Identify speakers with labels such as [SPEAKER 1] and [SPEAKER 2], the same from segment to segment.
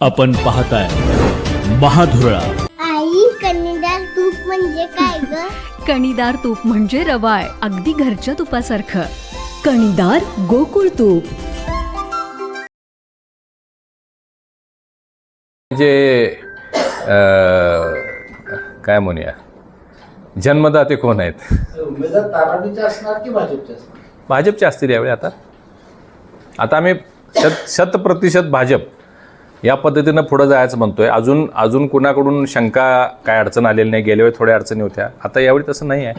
[SPEAKER 1] आपण पाहताय महाधुरळा.
[SPEAKER 2] आई कन्नडार तूप म्हणजे काय ग?
[SPEAKER 3] कणीदार तूप म्हणजे रवाळ अगदी घरच्या तुपासारखं.
[SPEAKER 4] कणीदार गोकुळ तूप.
[SPEAKER 5] जे अं, काय म्हणूया? जन्मदाते कोण आहेत?
[SPEAKER 6] उमेदवार ताराडीचे असणार की भाजपचे असणार?
[SPEAKER 5] भाजपचे असतील यावेळी आता. आता आम्ही शत शतप्रतिशत भाजप. या पद्धतीनं पुढं जायचं म्हणतोय. अजून अजून कुणाकडून शंका काय अडचण आलेली नाही गेल्या वेळी थोड्या अडचणी होत्या. आता यावेळी तसं नाही आहे.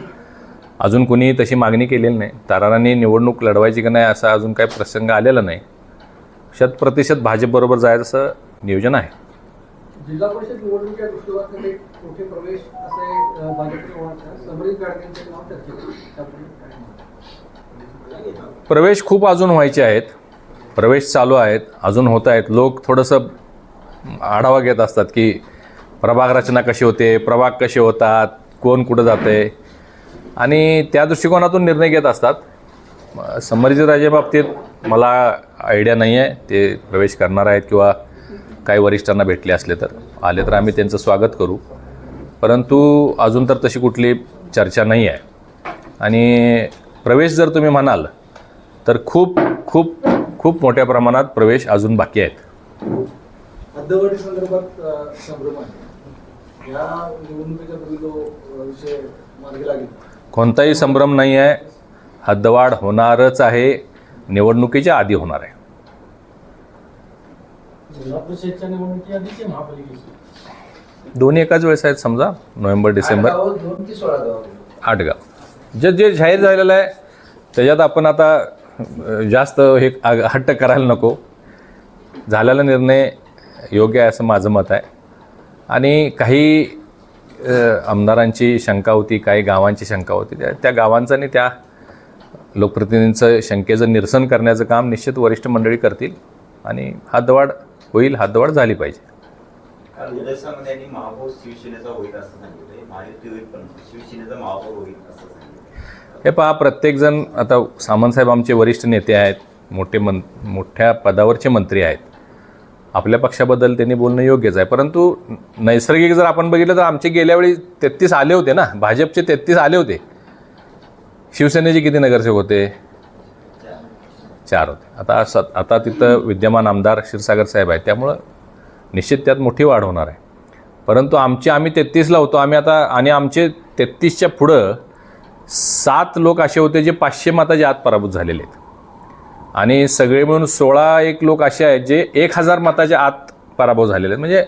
[SPEAKER 5] अजून कुणी तशी मागणी केलेली नाही. तारारांनी निवडणूक लढवायची का नाही असा अजून काही प्रसंग आलेला नाही. शतप्रतिशत भाजपबरोबर जायचं असं नियोजन आहे.
[SPEAKER 7] जिल्हा परिषद निवडणुकीच्या मोठे असे?
[SPEAKER 5] प्रवेश खूप अजून व्हायचे आहेत. प्रवेश चालू आहेत. अजून होत आहेत. लोक थोडंसं आढावा घेत असतात की प्रभाग रचना कशी होते प्रभाग कसे होतात कोण कुठं जाते? आणि त्या दृष्टिकोनातून निर्णय घेत असतात. म- संभाजी मला आयडिया नाही आहे ते प्रवेश करणार आहेत किंवा काही वरिष्ठांना भेटले असले तर. आले तर आम्ही त्यांचं स्वागत करू. परंतु अजून तर तशी कुठली चर्चा नाही आहे आणि प्रवेश जर तुम्ही म्हणाल तर खूप खूप खूप मोठ्या प्रमाणात प्रवेश अजून बाकी आहेत.
[SPEAKER 7] हद्दवाढी संदर्भात अ, संभ्रम आहे. या निवडणुकीच्या पूर्वी तो अ, विषय मार्गी लागेल.
[SPEAKER 5] कोणताही संभ्रम नाही आहे. हद्दवाढ होणारच आहे. निवडणुकीच्या आधी होणार आहे. दोन्ही एकाच वेळेस आहेत समजा नोव्हेंबर डिसेंबर. आठ गाव. जे जे जाहीर झालेलं आहे त्याच्यात आपण आता जास्त हे आग- हट्ट करायला नको. झालेला निर्णय योग्य आहे असं माझं मत आहे. आणि काही आमदारांची शंका होती काही गावांची शंका होती. त्या त्या गावांचं आणि त्या लोकप्रतिनिधींचं शंकेचं निरसन करण्याचं काम निश्चित वरिष्ठ मंडळी करतील. आणि हातवाढ होईल हातवाढ झाली पाहिजे.
[SPEAKER 8] कारण उदयसामंत यांनी महापौर शिवसेनेचा होईल असं सांगितलं. महायुती होईल पण शिवसेनेचा महापौर होईल असं सांगितलं.
[SPEAKER 5] हे पहा प्रत्येकजण आता सामंतसाहेब आमचे वरिष्ठ नेते आहेत मोठे मन मोठ्या पदावरचे मंत्री आहेत. आपल्या पक्षाबद्दल त्यांनी बोलणं योग्यच आहे. परंतु नैसर्गिक जर आपण बघितलं तर आमचे गेल्या वेळी तेहत्तीस आले होते ना भाजपचे तेहत्तीस आले होते. शिवसेनेचे किती नगरसेवक होते? चार होते. आता सत आता तिथं विद्यमान आमदार क्षीरसागर साहेब आहेत. त्यामुळं निश्चित त्यात मोठी वाढ होणार आहे. परंतु आमचे आम्ही तेहत्तीसला होतो. आम्ही आता आणि आमचे तेहत्तीसच्या पुढं सात लोक असे होते जे पाचशे मताच्या आत पराभूत झालेले आहेत. आणि सगळे मिळून सोळा एक लोक असे आहेत जे एक हजार मताच्या आत पराभव झालेले आहेत. म्हणजे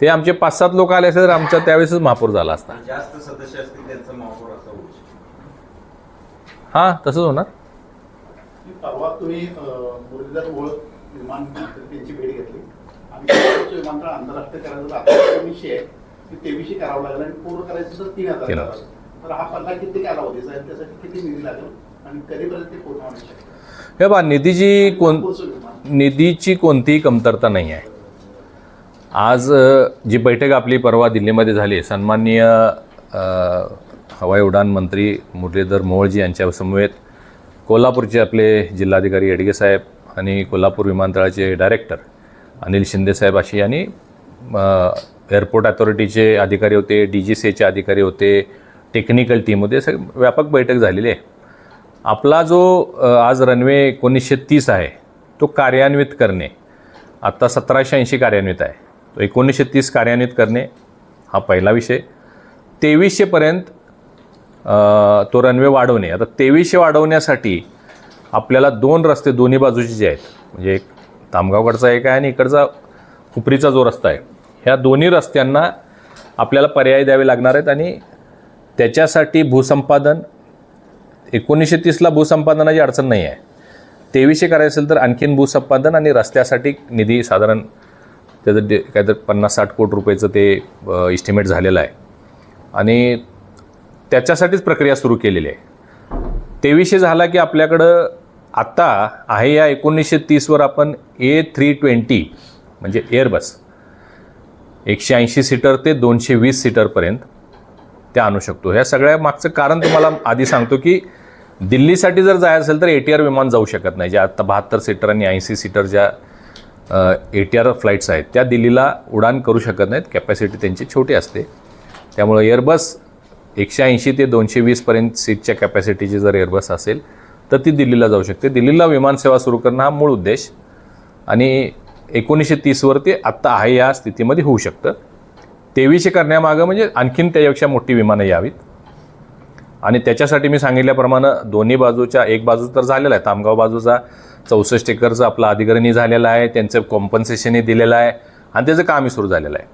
[SPEAKER 5] ते आमचे पाच सात लोक आले असते तर आमचा त्यावेळेसच महापौर झाला असता.
[SPEAKER 8] जास्त सदस्य असतील त्यांचा महापौर असा होऊ शकतो.
[SPEAKER 5] हां तसंच होणार.
[SPEAKER 9] परवा तुम्ही मुरलीधर ओळख विमान त्यांची भेट घेतली. विमानतळ आंतरराष्ट्रीय करायचा आहे. तेवीसशे करावं लागेल आणि पूर्ण करायचं तर तीन हजार. तर हा पल्ला किती कालावधी त्यासाठी किती निधी लागेल? आणि कधीपर्यंत ते पूर्ण होऊ शकतं?
[SPEAKER 5] हे बा निधीची कोण निधीची कोणतीही कमतरता नाही आहे. आज जी बैठक आपली परवा दिल्लीमध्ये झाली सन्माननीय हवाई उड्डाण मंत्री मुरलीधर मोहोळजी यांच्या समवेत कोल्हापूरचे आपले जिल्हाधिकारी येडगे साहेब आणि कोल्हापूर विमानतळाचे डायरेक्टर अनिल शिंदेसाहेब अशी आणि एअरपोर्ट अथॉरिटीचे अधिकारी होते डी जी सीचे अधिकारी होते टेक्निकल टीम होते सग व्यापक बैठक झालेली आहे. आपला जो आज रनवे एकोणीसशे तीस आहे तो कार्यान्वित करणे आत्ता सतराशे ऐंशी कार्यान्वित आहे. तो एकोणीसशे तीस कार्यान्वित करणे हा पहिला विषय. तेवीसशेपर्यंत तो रनवे वाढवणे. आता तेवीसशे वाढवण्यासाठी आपल्याला दोन रस्ते दोन्ही बाजूचे जे आहेत म्हणजे एक तामगावकडचा एक आहे आणि इकडचा खुपरीचा जो रस्ता आहे. ह्या दोन्ही रस्त्यांना आपल्याला पर्याय द्यावे लागणार आहेत आणि त्याच्यासाठी भूसंपादन एकोणीसशे तीसला भूसंपादनाची अडचण नाही आहे. तेवीसशे करायचं असेल तर आणखीन भूसंपादन आणि रस्त्यासाठी निधी साधारण त्याचं डे काहीतरी पन्नास साठ कोटी रुपयाचं ते इस्टिमेट झालेलं आहे. आणि त्याच्यासाठीच प्रक्रिया सुरू केलेली आहे. तेवीसशे झाला की आपल्याकडं आत्ता आहे या एकोणीसशे तीसवर आपण ए थ्री ट्वेंटी म्हणजे एअरबस एकशे ऐंशी सीटर ते दोनशे वीस सीटरपर्यंत त्या आणू शकतो. ह्या सगळ्या मागचं कारण तुम्हाला आधी सांगतो की दिल्लीसाठी जर जायचं असेल तर ए टी आर विमान जाऊ शकत नाही. जे आत्ता बहात्तर सीटर आणि ऐंशी सीटर ज्या ए टी आर फ्लाईट्स आहेत त्या दिल्लीला उडान करू शकत नाहीत. कॅपॅसिटी त्यांची छोटी असते. त्यामुळं एअरबस एकशे ऐंशी ते दोनशे वीसपर्यंत सीटच्या कॅपॅसिटीची जर एअरबस असेल तर ती दिल्लीला जाऊ शकते. दिल्लीला विमानसेवा सुरू करणं हा मूळ उद्देश. आणि एकोणीसशे तीसवर ते आत्ता आहे या स्थितीमध्ये होऊ शकतं. तेवीसशे करण्यामागं म्हणजे आणखीन त्याच्यापेक्षा मोठी विमानं यावीत. आणि त्याच्यासाठी मी सांगितल्याप्रमाणे दोन्ही बाजूच्या एक बाजू तर झालेला आहे. तामगाव बाजूचा चौसष्ट एकरचं आपला अधिग्रहणी झालेला आहे. त्यांचं कॉम्पन्सेशनही दिलेलं आहे. आणि त्याचं कामही सुरू झालेलं आहे.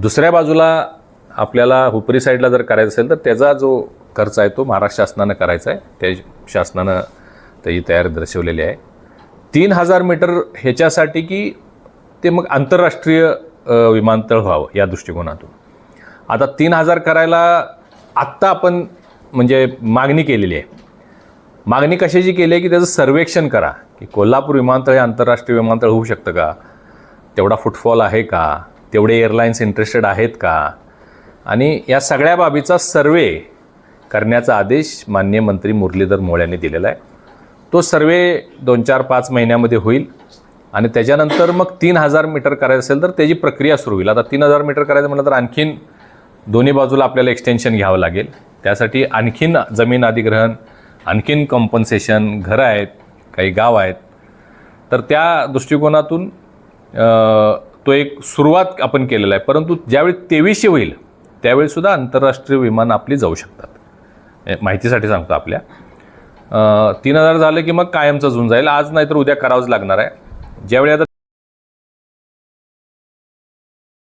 [SPEAKER 5] दुसऱ्या बाजूला आपल्याला हुपरी साईडला जर करायचं असेल तर त्याचा जो खर्च आहे तो महाराष्ट्र शासनानं करायचा आहे. त्या शासनानं त्याची तयारी दर्शवलेली आहे. तीन हजार मीटर ह्याच्यासाठी की ते मग आंतरराष्ट्रीय विमानतळ व्हावं या दृष्टिकोनातून. आता तीन हजार करायला आत्ता आपण म्हणजे मागणी केलेली आहे. मागणी कशाची केली आहे की त्याचं सर्वेक्षण करा की कोल्हापूर विमानतळ हे आंतरराष्ट्रीय विमानतळ होऊ शकतं का? तेवढा फुटफॉल आहे का? तेवढे एअरलाईन्स इंटरेस्टेड आहेत का? आणि या सगळ्या बाबीचा सर्वे करण्याचा आदेश मान्य मंत्री मुरलीधर मोळ यांनी दिलेला आहे. तो सर्वे दोन चार पाच महिन्यामध्ये होईल आणि त्याच्यानंतर मग तीन हजार मीटर करायचं असेल तर त्याची प्रक्रिया सुरू होईल. आता तीन हजार मीटर करायचं म्हटलं तर आणखीन दोन्ही बाजूला आपल्याला एक्सटेन्शन घ्यावं लागेल. त्यासाठी आणखीन जमीन अधिग्रहण आणखीन कॉम्पन्सेशन घरं आहेत काही गाव आहेत. तर त्या दृष्टिकोनातून तो एक सुरुवात आपण केलेला आहे. परंतु ज्यावेळी तेवीसशे होईल त्यावेळीसुद्धा आंतरराष्ट्रीय विमान आपली जाऊ शकतात. माहितीसाठी सांगतो आपल्या. तीन हजार झालं की मग कायमचं झून जाईल. आज नाहीतर उद्या करावंच लागणार आहे. ज्यावेळी आता